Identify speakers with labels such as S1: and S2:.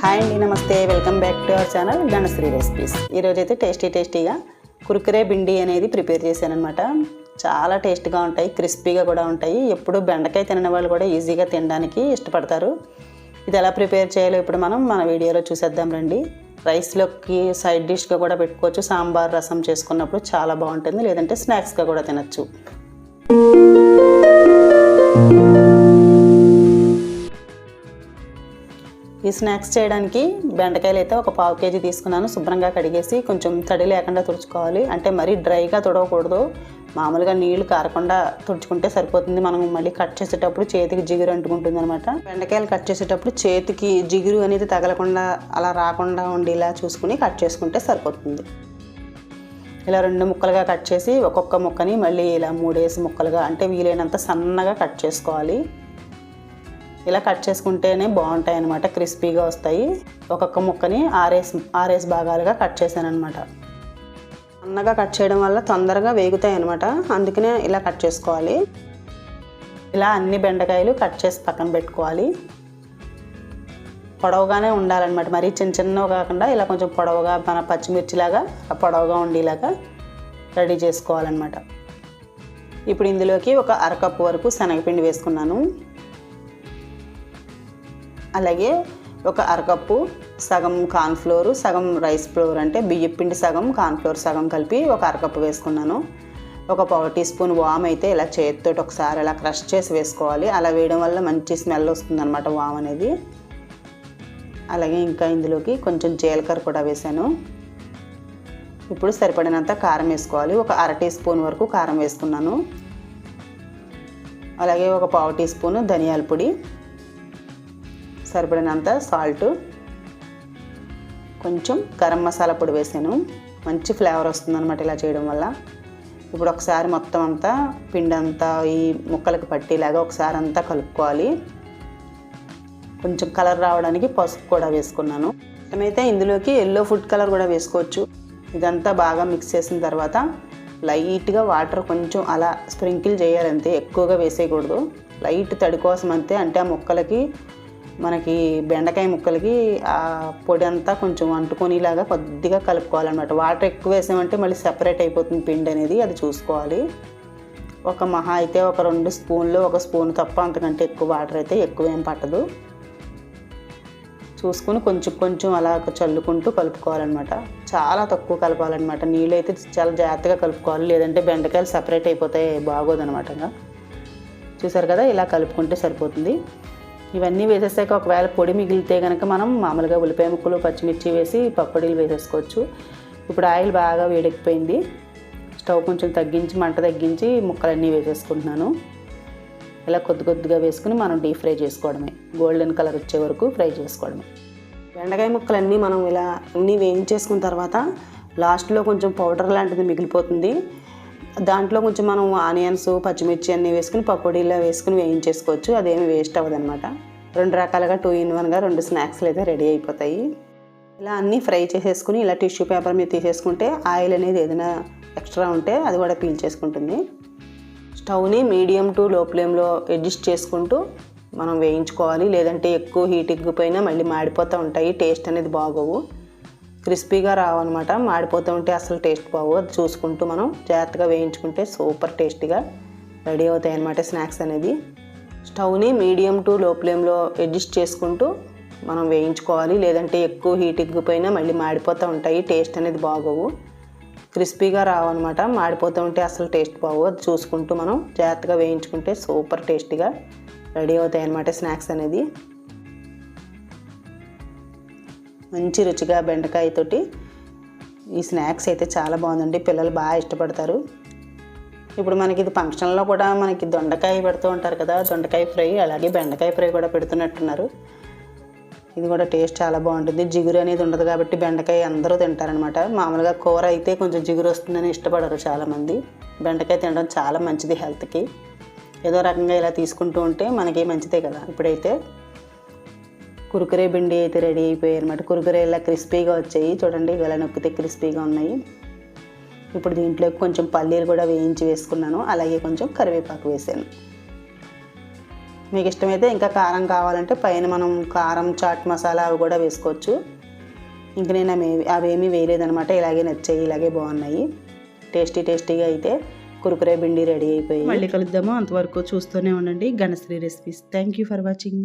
S1: Hi అండి నమస్తే. Welcome back to our channel Ganashree recipes ఈరోజు అయితే టేస్టీ టేస్టీగా కుర్కురే బిండి అనేది ప్రిపేర్ చేశానమాట చాలా టేస్ట్గా ఉంటాయి క్రిస్పీగా కూడా ఉంటాయి. ఎప్పుడు బెండకాయ తినని వాళ్ళు కూడా ఈజీగా తినడానికి ఇష్టపడతారు. ఇది ఎలా ప్రిపేర్ చేయాలో ఇప్పుడు మనం మన వీడియోలో చూసేద్దాం రండి. రైస్లోకి సైడ్ డిష్గా కూడా పెట్టుకోవచ్చు. సాంబార్ రసం చేసుకున్నప్పుడు చాలా బాగుంటుంది. లేదంటే స్నాక్స్గా కూడా తినచ్చు. ఈ స్నాక్స్ చేయడానికి బెండకాయలు అయితే ఒక పావు కేజీ తీసుకున్నాను. శుభ్రంగా కడిగేసి కొంచెం తడి లేకుండా తుడుచుకోవాలి. అంటే మరీ డ్రైగా తుడవకూడదు. మామూలుగా నీళ్ళు కారకుండా తుడుచుకుంటే సరిపోతుంది. మనం మళ్ళీ కట్ చేసేటప్పుడు చేతికి జిగురు అంటుకుంటుంది అనమాట బెండకాయలు కట్ చేసేటప్పుడు చేతికి జిగురు అనేది తగలకుండా అలా రాకుండా ఉండేలా చూసుకుని కట్ చేసుకుంటే సరిపోతుంది. ఇలా రెండు ముక్కలుగా కట్ చేసి ఒక్కొక్క ముక్కని మళ్ళీ ఇలా మూడేసి ముక్కలుగా అంటే వీలైనంత సన్నగా కట్ చేసుకోవాలి. ఇలా కట్ చేసుకుంటేనే బాగుంటాయి అనమాట క్రిస్పీగా వస్తాయి. ఒక్కొక్క ముక్కని ఆరేస్ ఆరేస్ భాగాలుగా కట్ చేశాను అనమాట సన్నగా కట్ చేయడం వల్ల తొందరగా వేగుతాయి అనమాట అందుకనే ఇలా కట్ చేసుకోవాలి. ఇలా అన్ని బెండకాయలు కట్ చేసి పక్కన పెట్టుకోవాలి. పొడవుగానే ఉండాలన్నమాట మరీ చిన్న చిన్నవి కాకుండా ఇలా కొంచెం పొడవుగా మన పచ్చిమిర్చిలాగా పొడవుగా ఉండేలాగా రెడీ చేసుకోవాలన్నమాట. ఇప్పుడు ఇందులోకి ఒక అరకప్పు వరకు శనగపిండి వేసుకున్నాను. అలాగే ఒక అరకప్పు సగం కార్న్ఫ్లోర్ సగం రైస్ ఫ్లోర్ అంటే బియ్యం పిండి సగం కార్న్ఫ్లోర్ సగం కలిపి ఒక అరకప్పు వేసుకున్నాను. ఒక పావు టీ స్పూన్ వామ్ అయితే ఇలా చేతితో ఒకసారి అలా క్రష్ చేసి వేసుకోవాలి. అలా వేయడం వల్ల మంచి స్మెల్ వస్తుంది అనమాట వామ్ అనేది. అలాగే ఇంకా ఇందులోకి కొంచెం జీలకర్ర కూడా వేసాను. ఇప్పుడు సరిపడినంత కారం వేసుకోవాలి. ఒక అర టీ స్పూన్ వరకు కారం వేసుకున్నాను. అలాగే ఒక పావు టీ స్పూన్ ధనియాల పొడి. సరిపడినంత సాల్ట్ కొంచెం గరం మసాలా పొడి వేసాను. మంచి ఫ్లేవర్ వస్తుంది అనమాట ఇలా చేయడం వల్ల. ఇప్పుడు ఒకసారి మొత్తం అంతా పిండి అంతా ఈ ముక్కలకు పట్టేలాగా ఒకసారి అంతా కలుపుకోవాలి. కొంచెం కలర్ రావడానికి పసుపు కూడా వేసుకున్నాను. అయితే ఇందులోకి ఎల్లో ఫుడ్ కలర్ కూడా వేసుకోవచ్చు. ఇదంతా బాగా మిక్స్ చేసిన తర్వాత లైట్గా వాటర్ కొంచెం అలా స్ప్రింకిల్ చేయాలంతే ఎక్కువగా వేసేయకూడదు. లైట్ తడి కోసం అంతే అంటే ఆ ముక్కలకి మనకి బెండకాయ ముక్కలకి ఆ పొడి అంతా కొంచెం అంటుకొనిలాగా కొద్దిగా కలుపుకోవాలన్నమాట. వాటర్ ఎక్కువ వేసామంటే మళ్ళీ సెపరేట్ అయిపోతుంది పిండి అనేది అది చూసుకోవాలి. ఒక మహా అయితే ఒక రెండు స్పూన్లు ఒక స్పూన్ తప్ప అంతకంటే ఎక్కువ వాటర్ అయితే ఎక్కువ ఏం పట్టదు. చూసుకుని కొంచెం కొంచెం అలా చల్లుకుంటూ కలుపుకోవాలన్నమాట. చాలా తక్కువ కలపాలన్నమాట. నీళ్ళు అయితే చాలా జాగ్రత్తగా కలుపుకోవాలి. లేదంటే బెండకాయలు సపరేట్ అయిపోతాయి బాగోదనమాట చూసారు కదా ఇలా కలుపుకుంటే సరిపోతుంది. ఇవన్నీ వేసేసాక ఒకవేళ పొడి మిగిలితే కనుక మనం మామూలుగా ఉల్లిపాయ ముక్కలు పచ్చిమిర్చి వేసి పప్పడీలు వేసేసుకోవచ్చు. ఇప్పుడు ఆయిల్ బాగా వేడెక్కిపోయింది. స్టవ్ కొంచెం తగ్గించి మంట తగ్గించి ముక్కలన్నీ వేసేసుకుంటున్నాను. ఇలా కొద్ది కొద్దిగా వేసుకుని మనం డీప్ ఫ్రై చేసుకోవడమే. గోల్డెన్ కలర్ వచ్చే వరకు ఫ్రై చేసుకోవడమే. బెండకాయ ముక్కలన్నీ మనం ఇలా అన్నీ వేయించేసుకున్న తర్వాత లాస్ట్లో కొంచెం పౌడర్ లాంటిది మిగిలిపోతుంది. దాంట్లో కొంచెం మనం ఆనియన్స్ పచ్చిమిర్చి అన్నీ వేసుకుని పకోడీలో వేసుకుని వేయించేసుకోవచ్చు. అదేమి వేస్ట్ అవ్వదు అనమాట రెండు రకాలుగా టూ ఇన్ వన్గా రెండు స్నాక్స్లు అయితే రెడీ అయిపోతాయి. ఇలా అన్నీ ఫ్రై చేసేసుకుని ఇలా టిష్యూ పేపర్ మీద తీసేసుకుంటే ఆయిల్ అనేది ఏదైనా ఎక్స్ట్రా ఉంటే అది కూడా పీల్ చేసుకుంటుంది. స్టవ్ని మీడియం టు లో ఫ్లేమ్లో అడ్జస్ట్ చేసుకుంటూ మనం వేయించుకోవాలి. లేదంటే ఎక్కువ హీట్ ఎగ్గిపోయినా మళ్ళీ మాడిపోతూ ఉంటాయి. టేస్ట్ అనేది బాగోవు. క్రిస్పీగా రావన్నమాట. మాడిపోతూ ఉంటే అసలు టేస్ట్ బాగు అది చూసుకుంటూ మనం జాగ్రత్తగా వేయించుకుంటే సూపర్ టేస్టీగా రెడీ అవుతాయి అన్నమాట స్నాక్స్ అనేది స్టవ్ని మీడియం టు లో ఫ్లేమ్లో అడ్జస్ట్ చేసుకుంటూ మనం వేయించుకోవాలి. లేదంటే ఎక్కువ హీట్ ఎగ్గిపోయినా మళ్ళీ మాడిపోతూ ఉంటాయి. టేస్ట్ అనేది బాగోవు. క్రిస్పీగా రావన్నమాట. మాడిపోతూ ఉంటే అసలు టేస్ట్ బాగు అది చూసుకుంటూ మనం జాగ్రత్తగా వేయించుకుంటే సూపర్ టేస్టీగా రెడీ అవుతాయి అన్నమాట స్నాక్స్ అనేది మంచి రుచిగా బెండకాయతోటి ఈ స్నాక్స్ అయితే చాలా బాగుందండి. పిల్లలు బాగా ఇష్టపడతారు. ఇప్పుడు మనకి ఇది ఫంక్షన్లో కూడా మనకి దొండకాయ పెడుతూ ఉంటారు కదా దొండకాయ ఫ్రై అలాగే బెండకాయ ఫ్రై కూడా పెడుతున్నట్టున్నారు. ఇది కూడా టేస్ట్ చాలా బాగుంటుంది. జిగురు అనేది ఉండదు కాబట్టి బెండకాయ అందరూ తింటారనమాట మామూలుగా కూర అయితే కొంచెం జిగురు వస్తుందని ఇష్టపడరు చాలామంది. బెండకాయ తినడం చాలా మంచిది హెల్త్కి. ఏదో రకంగా ఇలా తీసుకుంటూ ఉంటే మనకి మంచిదే కదా ఇప్పుడైతే. కురుకురే పిండి అయితే రెడీ అయిపోయాయి అనమాట కురుకురే ఇలా క్రిస్పీగా వచ్చాయి. చూడండి ఇలా నొక్కితే క్రిస్పీగా ఉన్నాయి. ఇప్పుడు దీంట్లో కొంచెం పల్లీలు కూడా వేయించి వేసుకున్నాను. అలాగే కొంచెం కరివేపాకు వేసాను. మీకు ఇష్టమైతే ఇంకా కారం కావాలంటే పైన మనం కారం చాట్ మసాలా అవి కూడా వేసుకోవచ్చు. ఇంక నేను అవి అవేమీ వేయలేదనమాట ఇలాగే నచ్చాయి ఇలాగే బాగున్నాయి. టేస్టీ టేస్టీగా అయితే కురుకురే బిండి రెడీ అయిపోయి మళ్ళీ కలుద్దాము. అంతవరకు చూస్తూనే ఉండండి. Ganashree recipes. Thank you for watching